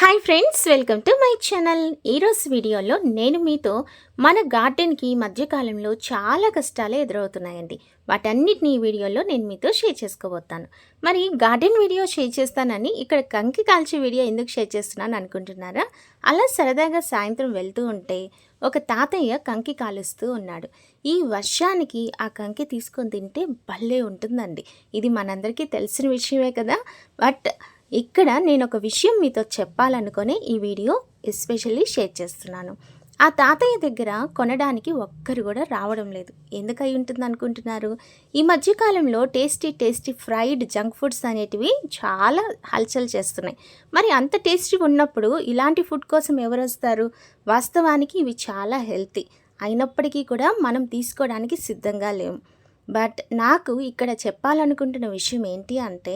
Hi friends welcome to my channel ఈరోజు వీడియోలో నేను మీతో మన గార్డెన్కి మధ్యకాలంలో చాలా కష్టాలు ఎదురవుతున్నాయండి. వాటన్నిటిని ఈ వీడియోలో నేను మీతో షేర్ చేసుకోబోతాను. మరి గార్డెన్ వీడియో షేర్ చేస్తానని ఇక్కడ కంకి కాల్చే వీడియో ఎందుకు షేర్ చేస్తున్నాను అనుకుంటున్నారా? అలా సరదాగా సాయంత్రం వెళ్తూ ఉంటే ఒక తాతయ్య కంకి కాలుస్తూ ఉన్నాడు. ఈ వర్షానికి ఆ కంకి తీసుకొని తింటే భలే ఉంటుందండి. ఇది మనందరికీ తెలిసిన విషయమే కదా. బట్ ఇక్కడ నేను ఒక విషయం మీతో చెప్పాలనుకొని ఈ వీడియో ఎస్పెషల్లీ షేర్ చేస్తున్నాను. ఆ తాతయ్య దగ్గర కొనడానికి ఒక్కరు కూడా రావడం లేదు. ఎందుకై ఉంటుంది అనుకుంటున్నారు ఈ మధ్యకాలంలో tasty tasty fried junk foods అనేటివి చాలా హల్చల్ చేస్తున్నాయి. మరి అంత టేస్టీ ఉన్నప్పుడు ఇలాంటి ఫుడ్ కోసం ఎవరు వస్తారు? వాస్తవానికి ఇవి చాలా హెల్తీ. అయినప్పటికీ కూడా మనం తీసుకోవడానికి సిద్ధంగా లేము బట్ నాకు ఇక్కడ చెప్పాలనుకుంటున్న విషయం ఏంటి అంటే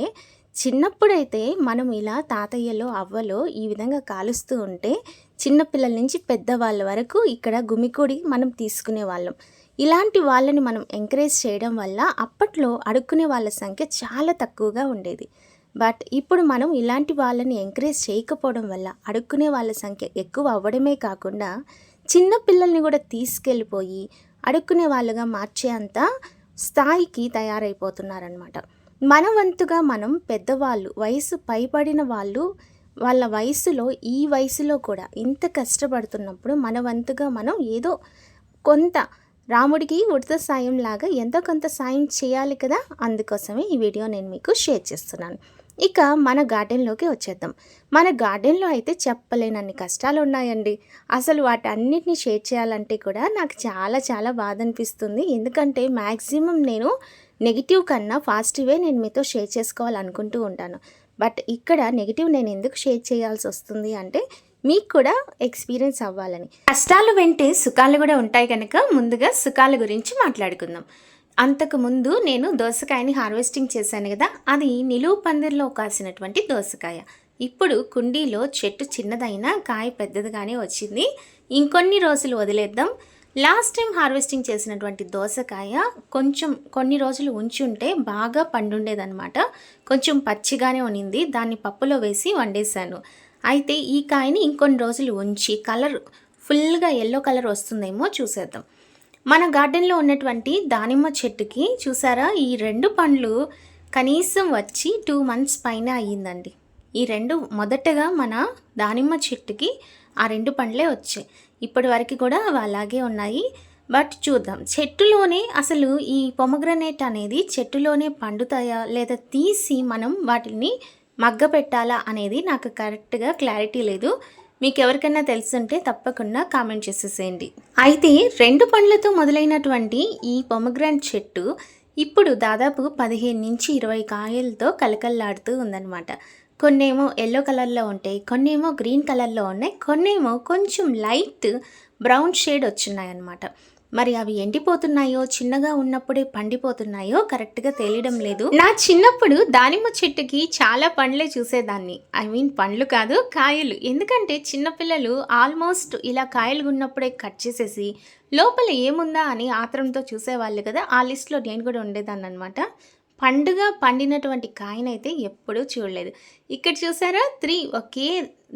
చిన్నప్పుడైతే మనం ఇలా తాతయ్యలో అవ్వలో ఈ విధంగా కాలుస్తూ ఉంటే చిన్నపిల్లల నుంచి పెద్దవాళ్ళ వరకు ఇక్కడ గుమికూడి మనం తీసుకునే వాళ్ళం. ఇలాంటి వాళ్ళని మనం ఎంకరేజ్ చేయడం వల్ల అప్పట్లో అడుక్కునే వాళ్ళ సంఖ్య చాలా తక్కువగా ఉండేది. బట్ ఇప్పుడు మనం ఇలాంటి వాళ్ళని ఎంకరేజ్ చేయకపోవడం వల్ల అడుక్కునే వాళ్ళ సంఖ్య ఎక్కువ అవ్వడమే కాకుండా చిన్న పిల్లల్ని కూడా తీసుకెళ్ళిపోయి అడుక్కునే వాళ్ళుగా మార్చే అంత స్థాయికి తయారైపోతున్నారనమాట మన వంతుగా మనం పెద్దవాళ్ళు వయసు పైబడిన వాళ్ళు వాళ్ళ వయసులో ఈ వయసులో కూడా ఇంత కష్టపడుతున్నప్పుడు మన వంతుగా మనం ఏదో కొంత రాముడికి ఉడత సాయం లాగా ఎంతో కొంత సాయం చేయాలి కదా? అందుకోసమే ఈ వీడియో నేను మీకు షేర్ చేస్తున్నాను. ఇక మన గార్డెన్లోకి వచ్చేద్దాం. మన గార్డెన్లో అయితే చెప్పలేనన్ని కష్టాలు ఉన్నాయండి అసలు వాటన్నిటిని షేర్ చేయాలంటే కూడా నాకు చాలా చాలా బాధ అనిపిస్తుంది. ఎందుకంటే మ్యాక్సిమం నేను నెగిటివ్ కన్నా పాజిటివే నేను మీతో షేర్ చేసుకోవాలనుకుంటూ ఉంటాను. బట్ ఇక్కడ నెగిటివ్ నేను ఎందుకు షేర్ చేయాల్సి వస్తుంది అంటే మీకు కూడా ఎక్స్పీరియన్స్ అవ్వాలని. కష్టాలు వెంటే సుఖాలు కూడా ఉంటాయి కనుక ముందుగా సుఖాల గురించి మాట్లాడుకుందాం. అంతకు ముందు నేను దోసకాయని హార్వెస్టింగ్ చేశాను కదా అది నిలువు పందిరిలో కాసినటువంటి దోసకాయ. ఇప్పుడు కుండీలో చెట్టు చిన్నదైనా కాయ పెద్దదిగానే వచ్చింది. ఇంకొన్ని రోజులు వదిలేద్దాం. లాస్ట్ టైం హార్వెస్టింగ్ చేసినటువంటి దోసకాయ కొంచెం కొన్ని రోజులు ఉంచి ఉంటే బాగా పండుండేదనమాట కొంచెం పచ్చిగానే ఉన్నింది దాన్ని పప్పులో వేసి వండేశాను. అయితే ఈ కాయని ఇంకొన్ని రోజులు ఉంచి కలర్ ఫుల్గా ఎల్లో కలర్ వస్తుందేమో చూసేద్దాం. మన గార్డెన్లో ఉన్నటువంటి దానిమ్మ చెట్టుకి చూసారా? ఈ రెండు పండ్లు కనీసం వచ్చి టూ మంత్స్ పైన అయ్యిందండి. ఈ రెండు మొదటగా మన దానిమ్మ చెట్టుకి ఆ రెండు పండ్లే వచ్చాయి. ఇప్పటి వరకు కూడా అవి అలాగే ఉన్నాయి. బట్ చూద్దాం. చెట్టులోనే అసలు ఈ పొమగ్రనేట్ అనేది చెట్టులోనే పండుతాయా లేదా తీసి మనం వాటిని మగ్గ పెట్టాలా అనేది నాకు కరెక్ట్గా క్లారిటీ లేదు. మీకు ఎవరికైనా తెలుసుంటే తప్పకుండా కామెంట్ చేసేసేయండి. అయితే రెండు పండ్లతో మొదలైనటువంటి ఈ పొమగ్రాంట్ చెట్టు ఇప్పుడు దాదాపు పదిహేను నుంచి ఇరవై కాయలతో కలకల్లాడుతూ ఉందన్నమాట. కొన్నేమో ఎల్లో కలర్లో ఉంటాయి కొన్నేమో గ్రీన్ కలర్లో ఉన్నాయి కొన్నేమో కొంచెం లైట్ బ్రౌన్ షేడ్ వచ్చున్నాయి అన్నమాట మరి అవి ఎండిపోతున్నాయో చిన్నగా ఉన్నప్పుడే పండిపోతున్నాయో కరెక్ట్గా తెలియడం లేదు. నా చిన్నప్పుడు దానిమ్మ చెట్టుకి చాలా పండ్లే చూసేదాన్ని. ఐ మీన్ పండ్లు కాదు కాయలు. ఎందుకంటే చిన్నపిల్లలు ఆల్మోస్ట్ ఇలా కాయలు ఉన్నప్పుడే కట్ చేసేసి లోపల ఏముందా అని ఆత్రంతో చూసేవాళ్ళు కదా ఆ లిస్ట్లో నేను కూడా ఉండేదాన్ని అనమాట పండుగ పండినటువంటి కాయనైతే ఎప్పుడూ చూడలేదు. ఇక్కడ చూసారా? త్రీ ఒకే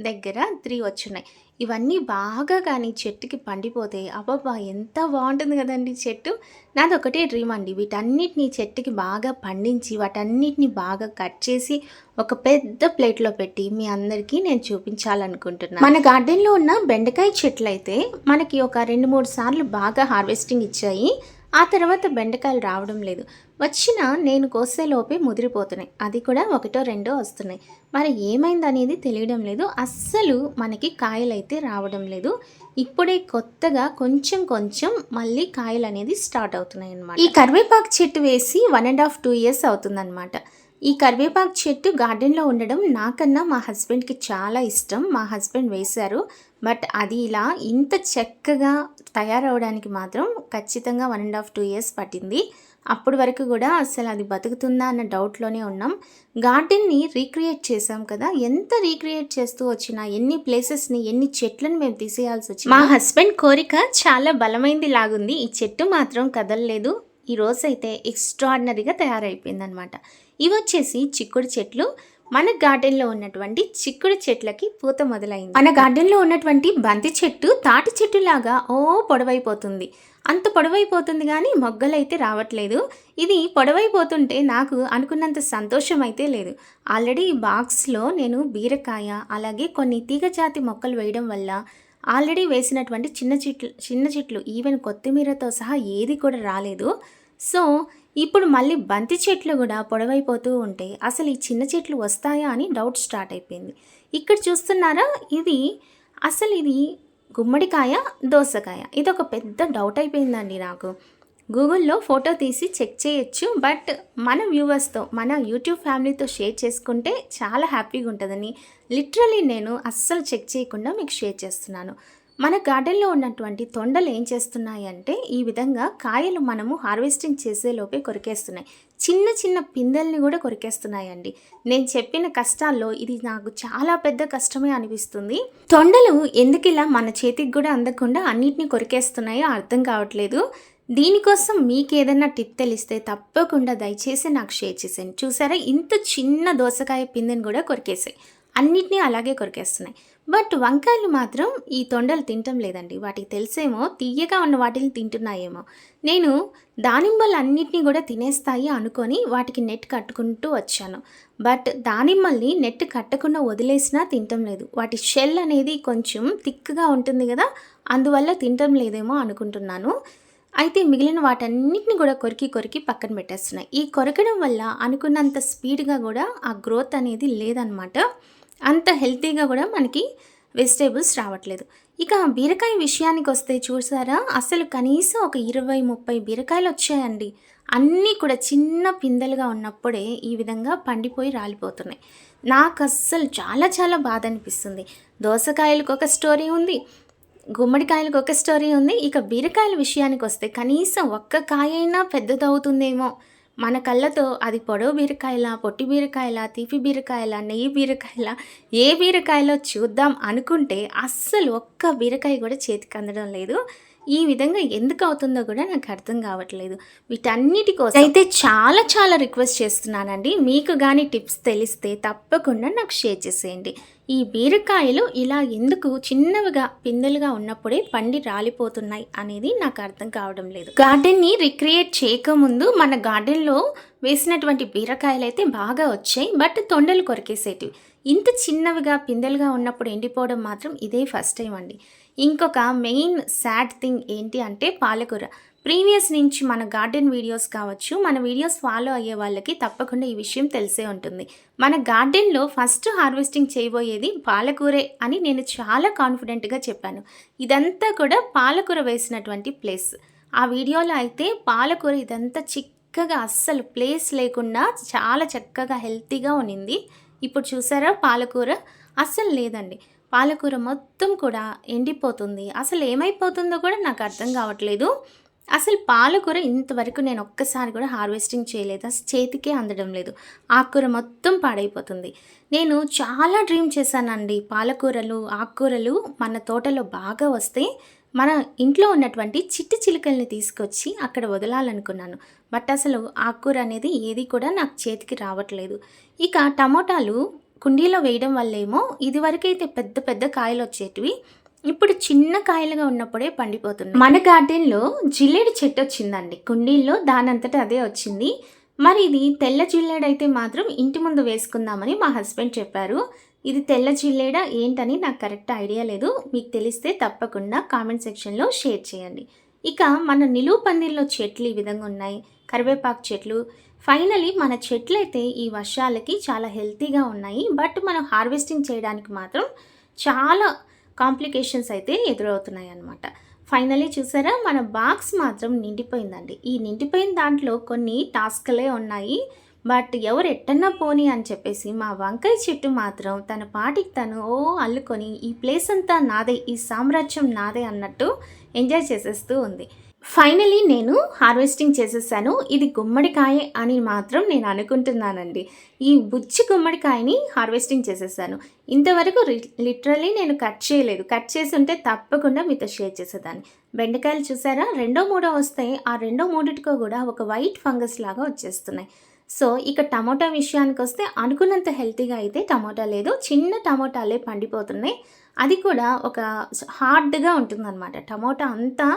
దగ్గర త్రీ వచ్చున్నాయి. ఇవన్నీ బాగా కానీ చెట్టుకి పండిపోతే అబ్బాబా ఎంత బాగుంటుంది కదండి చెట్టు. నాది ఒకటే డ్రీమ్ అండి. వీటన్నిటిని చెట్టుకి బాగా పండించి వాటన్నిటిని బాగా కట్ చేసి ఒక పెద్ద ప్లేట్లో పెట్టి మీ అందరికీ నేను చూపించాలనుకుంటున్నాను. మన గార్డెన్లో ఉన్న బెండకాయ చెట్లు అయితే మనకి ఒక రెండు మూడు సార్లు బాగా హార్వెస్టింగ్ ఇచ్చాయి. ఆ తర్వాత బెండకాయలు రావడం లేదు. వచ్చిన నేను కోసేలోపే ముదిరిపోతున్నాయి. అది కూడా ఒకటో రెండో వస్తున్నాయి. మరి ఏమైంది అనేది తెలియడం లేదు. అస్సలు మనకి కాయలైతే రావడం లేదు. ఇప్పుడే కొత్తగా కొంచెం కొంచెం మళ్ళీ కాయలు అనేది స్టార్ట్ అవుతున్నాయి అన్నమాట ఈ కరివేపాకు చెట్టు వేసి one and half two years అవుతుందన్నమాట. ఈ కరివేపాకు చెట్టు గార్డెన్లో ఉండడం నాకన్నా మా హస్బెండ్కి చాలా ఇష్టం. మా హస్బెండ్ వేశారు. బట్ అది ఇలా ఇంత చక్కగా తయారవడానికి మాత్రం ఖచ్చితంగా one and half two years పట్టింది. అప్పటి వరకు కూడా అసలు అది బతుకుతుందా అన్న డౌట్లోనే ఉన్నాం. గార్డెన్ని రీక్రియేట్ చేసాం కదా. ఎంత రీక్రియేట్ చేస్తూ వచ్చినా ఎన్ని ప్లేసెస్ని ఎన్ని చెట్లను మేము తీసేయాల్సి వచ్చింది మా హస్బెండ్ కోరిక చాలా బలమైంది లాగుంది. ఈ చెట్టు మాత్రం కదలలేదు. ఈ రోజైతే ఎక్స్ట్రాడినరీగా తయారైపోయిందనమాట ఇవి వచ్చేసి చిక్కుడు చెట్లు. మన గార్డెన్లో ఉన్నటువంటి చిక్కుడు చెట్లకి పూత మొదలైంది. మన గార్డెన్లో ఉన్నటువంటి బంతి చెట్టు తాటి చెట్టు లాగా ఓ పొడవైపోతుంది. అంత పొడవైపోతుంది కానీ మొగ్గలైతే రావట్లేదు. ఇది పొడవైపోతుంటే నాకు అనుకున్నంత సంతోషం అయితే లేదు. ఆల్రెడీ ఈ బాక్స్లో నేను బీరకాయ అలాగే కొన్ని తీగజాతి మొక్కలు వేయడం వల్ల ఆల్రెడీ వేసినటువంటి చిన్న చెట్లు చిన్న చెట్లు ఈవెన్ కొత్తిమీరతో సహా ఏది కూడా రాలేదు. సో ఇప్పుడు మళ్ళీ బంతి చెట్లు కూడా పొడవైపోతూ ఉంటే అసలు ఈ చిన్న చెట్లు వస్తాయా అని డౌట్ స్టార్ట్ అయిపోయింది. ఇక్కడ చూస్తున్నారా? ఇది అసలు ఇది గుమ్మడికాయ దోసకాయ. ఇది ఒక పెద్ద డౌట్ అయిపోయిందండి నాకు. గూగుల్లో ఫోటో తీసి చెక్ చేయొచ్చు బట్ మన వ్యూవర్స్తో మన యూట్యూబ్ ఫ్యామిలీతో షేర్ చేసుకుంటే చాలా హ్యాపీగా ఉంటుందని లిటరలీ నేను అస్సలు చెక్ చేయకుండా మీకు షేర్ చేస్తున్నాను. మన గార్డెన్లో ఉన్నటువంటి తొండలు ఏం చేస్తున్నాయి అంటే ఈ విధంగా కాయలు మనము హార్వెస్టింగ్ చేసేలోపే కొరికేస్తున్నాయి. చిన్న చిన్న పిందెల్ని కూడా కొరికేస్తున్నాయండి. నేను చెప్పిన కష్టాల్లో ఇది నాకు చాలా పెద్ద కష్టమే అనిపిస్తుంది. తొండలు ఎందుకు ఇలా మన చేతికి కూడా అందకుండా అన్నిటిని కొరికేస్తున్నాయో అర్థం కావట్లేదు. దీనికోసం మీకు ఏదైనా టిప్ తెలిస్తే తప్పకుండా దయచేసి నాకు షేర్ చేసేయండి. చూసారా? ఇంత చిన్న దోసకాయ పిందెని కూడా కొరికేసాయి. అన్నిటినీ అలాగే కొరికేస్తున్నాయి. బట్ వంకాయలు మాత్రం ఈ తొండలు తినటం లేదండి. వాటికి తెలిసేమో తీయగా ఉన్న వాటిని తింటున్నాయేమో. నేను దానిమ్మలు అన్నిటినీ కూడా తినేస్తాయి అనుకొని వాటికి నెట్ కట్టుకుంటూ వచ్చాను. బట్ దానిమ్మల్ని నెట్ కట్టకుండా వదిలేసినా తినటం లేదు. వాటి షెల్ అనేది కొంచెం థిక్గా ఉంటుంది కదా అందువల్ల తినటం లేదేమో అనుకుంటున్నాను. అయితే మిగిలిన వాటన్నిటిని కూడా కొరికి కొరికి పక్కన పెట్టేస్తున్నాయి. ఈ కొరకడం వల్ల అనుకున్నంత స్పీడ్గా కూడా ఆ గ్రోత్ అనేది లేదనమాట అంత హెల్తీగా కూడా మనకి వెజిటేబుల్స్ రావట్లేదు. ఇక బీరకాయ విషయానికి వస్తే చూసారా? అసలు కనీసం ఒక ఇరవై ముప్పై బీరకాయలు వచ్చాయండి. అన్నీ కూడా చిన్న పిందెలుగా ఉన్నప్పుడే ఈ విధంగా పండిపోయి రాలిపోతున్నాయి. నాకు అస్సలు చాలా చాలా బాధ అనిపిస్తుంది. దోసకాయలకు ఒక స్టోరీ ఉంది. గుమ్మడికాయలకు ఒక స్టోరీ ఉంది. ఇక బీరకాయల విషయానికి వస్తే కనీసం ఒక్క కాయ అయినా పెద్దదవుతుందేమో. మన కళ్ళతో అది పొడవు బీరకాయల పొట్టి బీరకాయల తీపి బీరకాయల నెయ్యి బీరకాయల ఏ బీరకాయలో చూద్దాం అనుకుంటే అస్సలు ఒక్క బీరకాయ కూడా చేతికి అందడం లేదు. ఈ విధంగా ఎందుకు అవుతుందో కూడా నాకు అర్థం కావట్లేదు. వీటన్నిటి కోసం అయితే చాలా చాలా రిక్వెస్ట్ చేస్తున్నానండి. మీకు కానీ టిప్స్ తెలిస్తే తప్పకుండా నాకు షేర్ చేసేయండి. ఈ బీరకాయలు ఇలా ఎందుకు చిన్నవిగా పిందెలుగా ఉన్నప్పుడే పండి రాలిపోతున్నాయి అనేది నాకు అర్థం కావడం లేదు. గార్డెన్ని రిక్రియేట్ చేయకముందు మన గార్డెన్లో వేసినటువంటి బీరకాయలు అయితే బాగా వచ్చాయి. బట్ తొండలు కొరికేసేటివి. ఇంత చిన్నవిగా పిందెలుగా ఉన్నప్పుడు ఎండిపోవడం మాత్రం ఇదే ఫస్ట్ టైం అండి. ఇంకొక మెయిన్ సాడ్ థింగ్ ఏంటి అంటే పాలకూర. ప్రీవియస్ నుంచి మన గార్డెన్ వీడియోస్ కావచ్చు మన వీడియోస్ ఫాలో అయ్యే వాళ్ళకి తప్పకుండా ఈ విషయం తెలిసే ఉంటుంది. మన గార్డెన్లో ఫస్ట్ హార్వెస్టింగ్ చేయబోయేది పాలకూరే అని నేను చాలా కాన్ఫిడెంట్గా చెప్పాను. ఇదంతా కూడా పాలకూర వేసినటువంటి ప్లేస్. ఆ వీడియోలో అయితే పాలకూర ఇదంతా చిక్కగా అస్సలు ప్లేస్ లేకుండా చాలా చక్కగా హెల్తీగా ఉన్నింది. ఇప్పుడు చూసారా పాలకూర? అస్సలు లేదండి. పాలకూర మొత్తం కూడా ఎండిపోతుంది. అసలు ఏమైపోతుందో కూడా నాకు అర్థం కావట్లేదు. అసలు పాలకూర ఇంతవరకు నేను ఒక్కసారి కూడా హార్వెస్టింగ్ చేయలేదు. అసలు చేతికే అందడం లేదు. ఆకుకూర మొత్తం పాడైపోతుంది. నేను చాలా డ్రీమ్ చేశానండి పాలకూరలు ఆకుకూరలు మన తోటలో బాగా వస్తే మన ఇంట్లో ఉన్నటువంటి చిట్టి చిలుకల్ని తీసుకొచ్చి అక్కడ వదలాలనుకున్నాను. బట్ అసలు ఆకుకూర అనేది ఏది కూడా నాకు చేతికి రావట్లేదు. ఇక టమోటాలు కుండీలో వేయడం వల్లేమో ఇదివరకైతే పెద్ద పెద్ద కాయలు వచ్చేటివి ఇప్పుడు చిన్న కాయలుగా ఉన్నప్పుడే పండిపోతుంది మన గార్డెన్లో జిల్లేడు చెట్టు వచ్చిందండి. కుండీల్లో దానంతటా అదే వచ్చింది. మరి ఇది తెల్ల జిల్లేడు అయితే మాత్రం ఇంటి ముందు వేసుకుందామని మా హస్బెండ్ చెప్పారు. ఇది తెల్ల జిల్లేడా ఏంటని నాకు కరెక్ట్ ఐడియా లేదు. మీకు తెలిస్తే తప్పకుండా కామెంట్ సెక్షన్లో షేర్ చేయండి. ఇక మన నిలువు పందిల్లో చెట్లు ఈ విధంగా ఉన్నాయి. కరివేపాకు చెట్లు. ఫైనలీ మన చెట్లు అయితే ఈ వర్షాలకి చాలా హెల్తీగా ఉన్నాయి. బట్ మనం హార్వెస్టింగ్ చేయడానికి మాత్రం చాలా కాంప్లికేషన్స్ అయితే ఎదురవుతున్నాయి అన్నమాట. ఫైనలీ చూసారా? మన బాక్స్ మాత్రం నిండిపోయిందండి. ఈ నిండిపోయిన దాంట్లో కొన్ని టాస్క్లే ఉన్నాయి. బట్ ఎవరు ఎట్టన్నా పోని అని చెప్పేసి మా వంకాయ చెట్టు మాత్రం తన పాటికి తను ఓ అల్లుకొని ఈ ప్లేస్ అంతా నాదే ఈ సామ్రాజ్యం నాదే అన్నట్టు ఎంజాయ్ చేసేస్తూ ఉంది. ఫైనలీ నేను హార్వెస్టింగ్ చేసేసాను. ఇది గుమ్మడికాయ అని మాత్రం నేను అనుకుంటున్నానండి. ఈ బుజ్జి గుమ్మడికాయని హార్వెస్టింగ్ చేసేసాను. ఇంతవరకు లిటరలీ నేను కట్ చేయలేదు. కట్ చేసి ఉంటే తప్పకుండా మీతో షేర్ చేసేదాన్ని. బెండకాయలు చూసారా? రెండో మూడో వస్తే ఆ రెండో మూడిటికో కూడా ఒక వైట్ ఫంగస్ లాగా వచ్చేస్తున్నాయి. సో ఇక టమోటా విషయానికి వస్తే అనుకున్నంత హెల్తీగా అయితే టమోటా లేదు. చిన్న టమోటాలే పండిపోతున్నాయి. అది కూడా ఒక హార్డ్గా ఉంటుందన్నమాట. టమోటా అంతా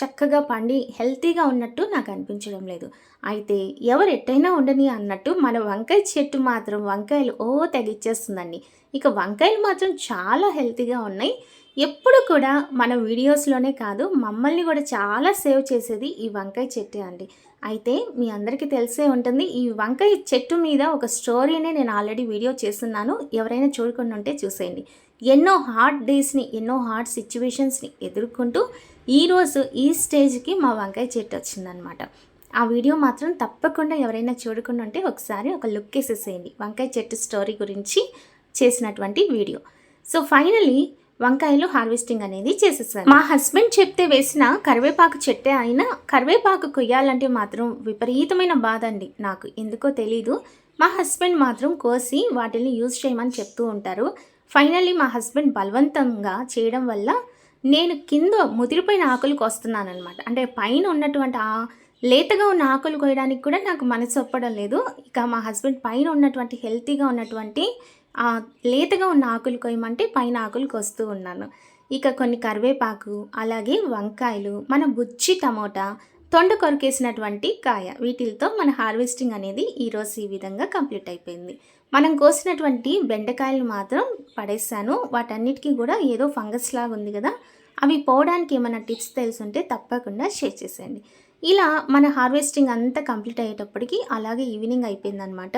చక్కగా పండి హెల్తీగా ఉన్నట్టు నాకు అనిపించడం లేదు. అయితే ఎవరు ఎట్టయినా ఉండని అన్నట్టు మన వంకాయ చెట్టు మాత్రం వంకాయలు ఓ తెగిచ్చేస్తుందండి. ఇక వంకాయలు మాత్రం చాలా హెల్తీగా ఉన్నాయి. ఎప్పుడు కూడా మన వీడియోస్లోనే కాదు మమ్మల్ని కూడా చాలా సేవ్ చేసేది ఈ వంకాయ చెట్టే అండి. అయితే మీ అందరికీ తెలిసే ఉంటుంది ఈ వంకాయ చెట్టు మీద ఒక స్టోరీనే నేను ఆల్రెడీ వీడియో చేస్తున్నాను. ఎవరైనా చూడకుండా ఉంటే చూసేయండి. ఎన్నో హార్డ్ డేస్ని ఎన్నో హార్డ్ సిచ్యువేషన్స్ని ఎదుర్కొంటూ ఈరోజు ఈ స్టేజ్కి మా వంకాయ చెట్టు వచ్చిందనమాట ఆ వీడియో మాత్రం తప్పకుండా ఎవరైనా చూడకుండా ఉంటే ఒకసారి ఒక లుక్ వేసేసేయండి. వంకాయ చెట్టు స్టోరీ గురించి చేసినటువంటి వీడియో. సో ఫైనలీ వంకాయలు హార్వెస్టింగ్ అనేది చేసేసాను మా హస్బెండ్ చెప్తే వేసిన కరివేపాకు చెట్టే అయినా కరివేపాకు కొయ్యాలంటే మాత్రం విపరీతమైన బాధ అండి నాకు. ఎందుకో తెలీదు. మా హస్బెండ్ మాత్రం కోసి వాటిని యూజ్ చేయమని చెప్తూ ఉంటారు. ఫైనలీ మా హస్బెండ్ బలవంతంగా చేయడం వల్ల నేను కింద ముదిరిపోయిన ఆకులకు వస్తున్నాను అనమాట అంటే పైన ఉన్నటువంటి ఆ లేతగా ఉన్న ఆకులు కోయడానికి కూడా నాకు మనసు ఒప్పడం లేదు. ఇక మా హస్బెండ్ పైన ఉన్నటువంటి హెల్తీగా ఉన్నటువంటి ఆ లేతగా ఉన్న ఆకులు కొయ్యమంటే పైన ఆకులు కోస్తూ ఉన్నాను. ఇక కొన్ని కరివేపాకు అలాగే వంకాయలు మన బుచ్చి టమోటా తొండ కొరికేసినటువంటి కాయ. వీటితో మన హార్వెస్టింగ్ అనేది ఈరోజు ఈ విధంగా కంప్లీట్ అయిపోయింది. మనం కోసినటువంటి బెండకాయలు మాత్రం పడేసాను. వాటన్నిటికీ కూడా ఏదో ఫంగస్ లాగా ఉంది కదా. అవి పోవడానికి ఏమైనా టిప్స్ తెలుసుంటే తప్పకుండా షేర్ చేసేయండి. ఇలా మన హార్వెస్టింగ్ అంతా కంప్లీట్ అయ్యేటప్పటికి అలాగే ఈవినింగ్ అయిపోయిందనమాట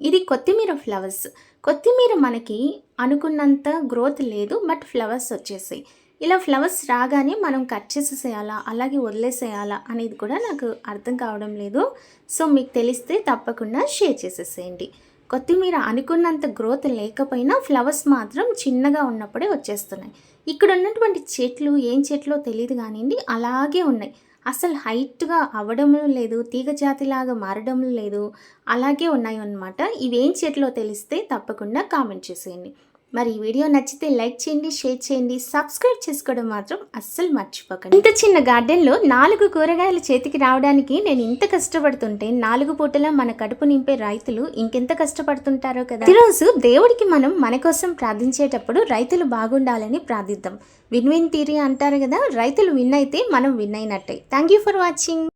ఇది కొత్తిమీర ఫ్లవర్స్. కొత్తిమీర మనకి అనుకున్నంత గ్రోత్ లేదు బట్ ఫ్లవర్స్ వచ్చేసాయి. ఇలా ఫ్లవర్స్ రాగానే మనం కట్ చేసేసేయాలా? అలాగే వదిలేసేయాలా? అనేది కూడా నాకు అర్థం కావడం లేదు. సో మీకు తెలిస్తే తప్పకుండా షేర్ చేసేసేయండి. కొత్తిమీర అనుకున్నంత గ్రోత్ లేకపోయినా ఫ్లవర్స్ మాత్రం చిన్నగా ఉన్నప్పుడే వచ్చేస్తున్నాయి. ఇక్కడ ఉన్నటువంటి చెట్లు ఏం చెట్లో తెలియదు కానివ్వండి అలాగే ఉన్నాయి. అసలు హైట్గా అవ్వడం లేదు తీగ జాతిలాగా మారడం లేదు అలాగే ఉన్నాయి అన్నమాట ఇవేం చెట్లో తెలిస్తే తప్పకుండా కామెంట్ చేసేయండి. మరి ఈ వీడియో నచ్చితే లైక్ చేయండి షేర్ చేయండి సబ్స్క్రైబ్ చేసుకోవడం మాత్రం అస్సలు మర్చిపోకండి. ఇంత చిన్న గార్డెన్లో నాలుగు కూరగాయలు చేతికి రావడానికి నేను ఇంత కష్టపడుతుంటే నాలుగు పూటలా మన కడుపు నింపే రైతులు ఇంకెంత కష్టపడుతుంటారో కదా? ఈరోజు దేవుడికి మనం మన కోసం ప్రార్థించేటప్పుడు రైతులు బాగుండాలని ప్రార్థిద్దాం. విన్ విన్ థియరీ అంటారు కదా రైతులు విన్ అయితే మనం విన్ అయినట్టే. Thank you for watching